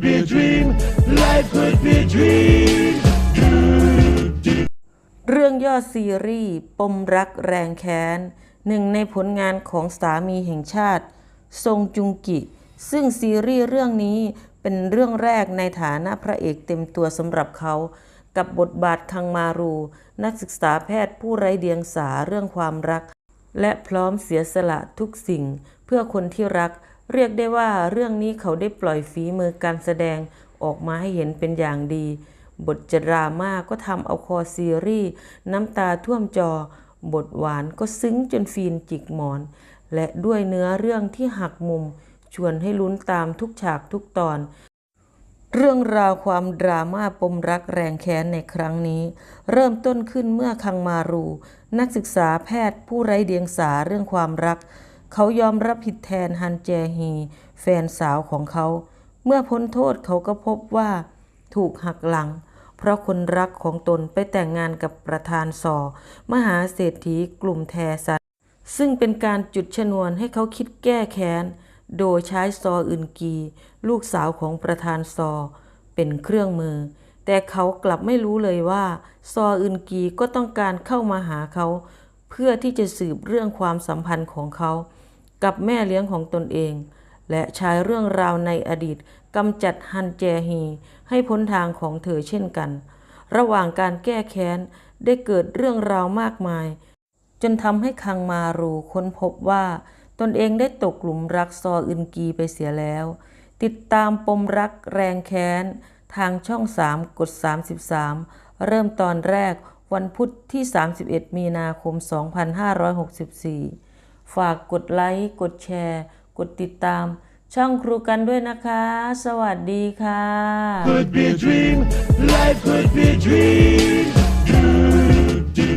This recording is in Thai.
could be a dream. Life could be a dream. เรื่องย่อซีรีส์ปมรักแรงแค้น หนึ่งในผลงานของสามีแห่งชาติ ทรงจุงกิ ซึ่งซีรีส์เรื่องนี้เป็นเรื่องแรกในฐานะพระเอกเต็มตัวสำหรับเขา กับบทบาทคังมารู นักศึกษาแพทย์ผู้ไร้เดียงสาเรื่องความรัก และพร้อมเสียสละทุกสิ่ง เพื่อคนที่รัก เรียกได้ว่าเรื่องนี้เขาได้ปล่อยฝีมือการแสดงออกมาให้เห็นเป็นอย่างดี บทจดราม่าก็ทำเอาคอซีรีส์น้ำตาท่วมจอ บทหวานก็ซึ้งจนฟีนจิกหมอน และด้วยเนื้อเรื่องที่หักมุม ชวนให้ลุ้นตามทุกฉากทุกตอน เรื่องราวความดราม่าปมรักแรงแค้นในครั้งนี้ เริ่มต้นขึ้นเมื่อคังมารู นักศึกษาแพทย์ผู้ไร้เดียงสาเรื่องความรัก เขายอมรับผิดแทนฮันเจฮี แฟนสาวของเขา เมื่อพ้นโทษเขาก็พบว่าถูกหักหลัง เพราะคนรักของตนไปแต่งงานกับประธานสอ มหาเศรษฐีกลุ่มแทซันซึ่งเป็นการจุดชนวนให้เขาคิดแก้แค้น โดยใช้ซออึนกี ลูกสาวของประธานซอ เป็นเครื่องมือ แต่เขากลับไม่รู้เลยว่า ซออึนกีก็ต้องการเข้ามาหาเขา เพื่อที่จะสืบเรื่องความสัมพันธ์ของเขา กับแม่เลี้ยงของตนเอง และใช้เรื่องราวในอดีตกำจัดฮันแจฮี ให้พ้นทางของเธอเช่นกัน ระหว่างการแก้แค้นได้เกิดเรื่องราวมากมาย จนทำให้คังมารูค้นพบว่า ตนเองได้ตกหลุมรักซออึนกีไปเสียแล้ว ติดตามปมรักแรงแค้น ทางช่อง3กด 33 เริ่มตอนแรกวันพุธที่ 31 มีนาคม 2564 ฝากกดไลค์ กดแชร์ กดติดตาม ช่องครูกันด้วยนะคะ สวัสดีค่ะ Could be a dream. Life could be a dream